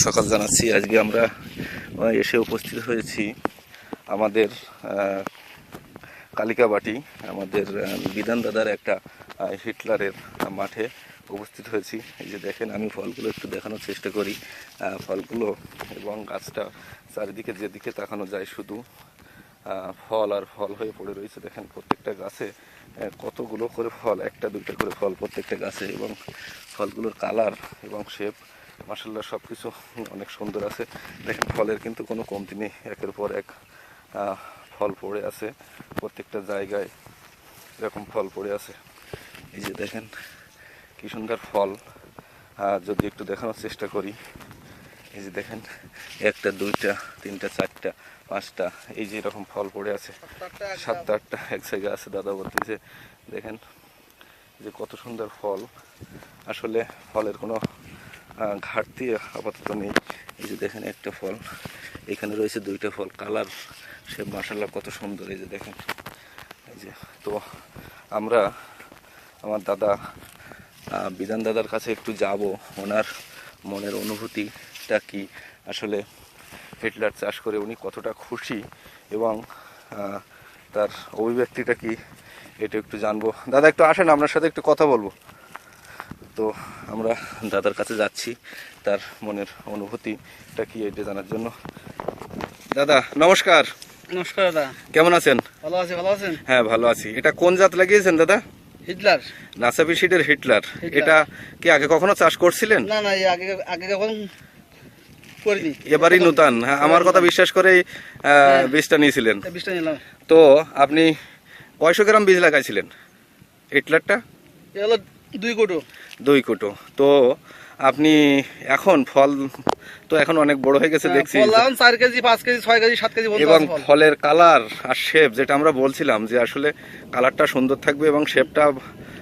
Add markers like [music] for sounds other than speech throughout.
সকাল জানাচ্ছি। আজকে আমরা এসে উপস্থিত হয়েছি আমাদের কালিকাবাটি, আমাদের বিধান দাদার একটা হিটলারের মাঠে উপস্থিত হয়েছি। এই যে দেখেন, আমি ফলগুলো একটু দেখানোর চেষ্টা করি। ফলগুলো এবং গাছটা চারিদিকে যেদিকে তাকানো যায় শুধু ফল আর ফল হয়ে পড়ে রয়েছে। দেখেন, প্রত্যেকটা গাছে কতগুলো করে ফল, একটা দুইটা করে ফল প্রত্যেকটা গাছে এবং ফলগুলোর কালার এবং শেপ মাসাল্লাহ সব কিছু অনেক সুন্দর আছে। দেখেন, ফলের কিন্তু কোনো কমতি নেই। একের পর এক ফল পড়ে আছে প্রত্যেকটা জায়গায়। এরকম ফল পড়ে আছে। এই যে দেখেন, কি সুন্দর ফল। যদি একটু দেখানোর চেষ্টা করি। এই যে দেখেন, একটা, দুইটা, তিনটা, চারটা, পাঁচটা, এই যে এরকম ফল পড়ে আছে। সাতটা আটটা এক জায়গায় আছে, দাদা বলতেছে, দেখেন, যে কত সুন্দর ফল। আসলে ফলের কোনো ঘাটতি আপাতত নেই। এই যে দেখেন একটা ফল। এখানে রয়েছে দুইটা ফল। কালার, সে মাসাল্লাহ কত সুন্দর। এই যে দেখেন। এই যে, তো আমরা আমার দাদা বিধান দাদার কাছে একটু যাব। ওনার মনের অনুভূতিটা কি? আসলে হিটলার চাষ করে উনি কতটা খুশি এবং তার অভিব্যক্তিটা কি? এটা একটু জানব। দাদা, একটু আসেন। আপনার সাথে একটু কথা বলব। তো আমরা দাদার কাছে যাচ্ছি। তার মনের অনুভূতিটা কি এটা জানার জন্য। দাদা নমস্কার। নমস্কার দাদা। কেমন আছেন? ভালো আছি ভালো আছেন? হ্যাঁ ভালো আছি। এটা কোন জাত লাগিয়েছেন দাদা? হিটলার। নাসাবি সিডের হিটলার। এটা কি আগে কখনো চাষ করছিলেন? না না আগে আগে কখন করিনি। এবারই নূতন। হ্যাঁ আমার কথা বিশ্বাস করেই বীজটা নিয়েছিলেন। বীজটা নিলাম। তো আপনি কয়শো গ্রাম বীজ লাগাইছিলেন? হিটলারটা? দুই কোটো? দুই কুটো। তো আপনি এখন ফল তো এখন অনেক বড় হয়ে গেছে দেখছি। চার কেজি পাঁচ কেজি ছয় কেজি সাত কেজি এবং ফলের কালার আর শেপ যেটা আমরা বলছিলাম যে আসলে কালারটা সুন্দর থাকবে এবং শেপটা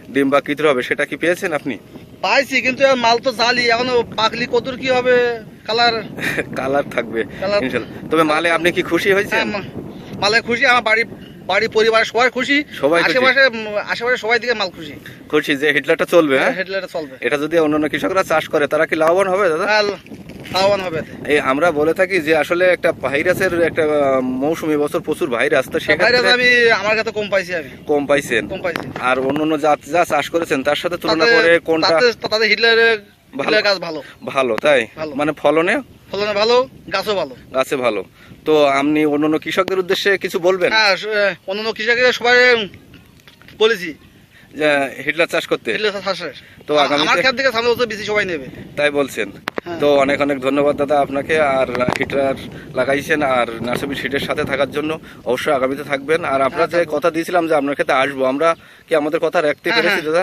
ডিম্বাকৃতির হবে সেটা কি পেয়েছেন আপনি? পাইছি কিন্তু মাল তো জালি এখনও পাকলি কতর কি হবে? কালার? [laughs] কালার থাকবে তবে মালে আপনি কি খুশি হয়েছেন? মালে খুশি আমার বাড়ি বাড়ি পরিবার সবাই খুশি সবাই খুশি। আশেপাশে উম, আশেপাশে সবাই দিকে মাল খুশি। খুশি যে হিটলারটা চলবে হ্যাঁ? হেডলাইট চলবে। এটা যদি অন্যান্য কৃষকরা চাষ করে তারা কি লাভবান হবে দাদা? লাভবান হবে। এতে। এই আমরা বলে থাকি যে আসলে একটা ভাইরাসের একটা আহ, মৌসুমি বছর প্রচুর ভাইরাস তো ভাইরাস সেক্ষেত্রে আমি আমার কাছে কম পাইছি আমি। কম পাইছেন। কম পাইছি। আর অন্যান্য জাত যা চাষ করেছেন তার সাথে তুলনা তাতে- করে কোনটা তাতে- তাতে হিটলারের ভালো? গাছ ভালো। ভালো তাই? ভালো। মানে ফলনে ফলনে ভালো গাছও ভালো। গাছে ভালো। তো আপনি অন্যান্য কৃষকদের উদ্দেশ্যে কিছু বলবেন? হ্যাঁ অন্যান্য কৃষকদের সবাই বলেছি। হিটলার চাষ করতে? তো থেকে সামনে বছর বেশি সবাই নেবে। তাই বলছেন। হ্যাঁ। তো অনেক অনেক ধন্যবাদ দাদা আপনাকে আর হিটলার লাগাইছেন আর নার্সারি সিটের সাথে থাকার জন্য অবশ্যই আগামীতে থাকবেন। আর আমরা হ্যাঁ, যে কথা দিয়েছিলাম যে আপনার ক্ষেত্রে আসব আমরা কি আমাদের কথা রাখতে হ্যাঁ, পেরেছি দাদা?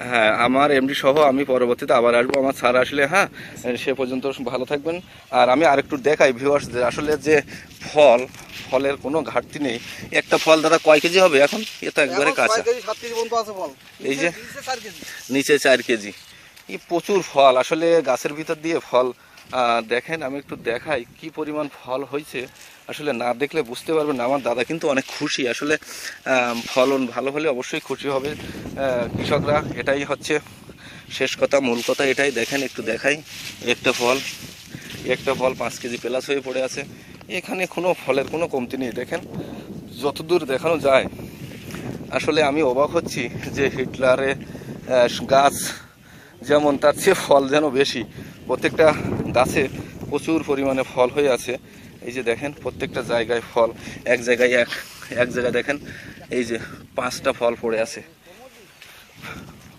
হ্যাঁ, আমার এমডি সহ আমি পরবর্তীতে আবার আসব। আমার স্যার আসলে হ্যাঁ সে পর্যন্ত ভালো থাকবেন। আর আমি আরেকটু দেখাই ভিউয়ার্স আসলে যে ফল ফলের কোনো ঘাটতি নেই। একটা ফল দাদা কয় কেজি হবে এখন? এ তো একবারে কাঁচা। এই যে- নিচে চার কেজি। নিচে চার কেজি। এই প্রচুর ফল। আসলে গাছের ভিতর দিয়ে ফল দেখেন আমি একটু দেখাই কি পরিমাণ ফল হয়েছে। আসলে না দেখলে বুঝতে পারবেন না। আমার দাদা কিন্তু অনেক খুশি। আসলে ফলন ভালো হলে অবশ্যই খুশি হবে। কৃষকরা এটাই হচ্ছে শেষ কথা মূল কথা এটাই। দেখেন একটু দেখাই। একটা ফল একটা ফল পাঁচ কেজি প্লাস হয়ে পড়ে আছে। এখানে কোনো ফলের কোনো কমতি নেই। দেখেন যতদূর দেখানো যায় আসলে আমি অবাক হচ্ছি যে হিটলারে আহ, গাছ যেমন তার চেয়ে ফল যেন বেশি। প্রত্যেকটা গাছে প্রচুর পরিমাণে ফল হয়ে আছে। এই যে দেখেন প্রত্যেকটা জায়গায় ফল এক জায়গায় এক এক জায়গায় দেখেন এই যে পাঁচটা ফল পড়ে আছে।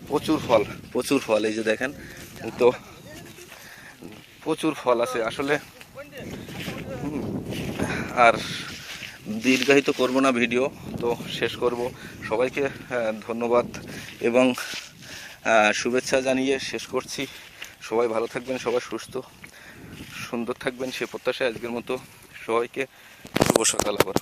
প্রচুর ফল প্রচুর ফল এই যে দেখেন তো প্রচুর ফল আছে। আসলে আর দীর্ঘায়িত করব না ভিডিও, তো শেষ করব। সবাইকে ধন্যবাদ এবং শুভেচ্ছা জানিয়ে শেষ করছি। সবাই ভালো থাকবেন, সবাই সুস্থ, সুন্দর থাকবেন, সে প্রত্যাশায় আজকের মতো সবাইকে শুভ সকাল আবার।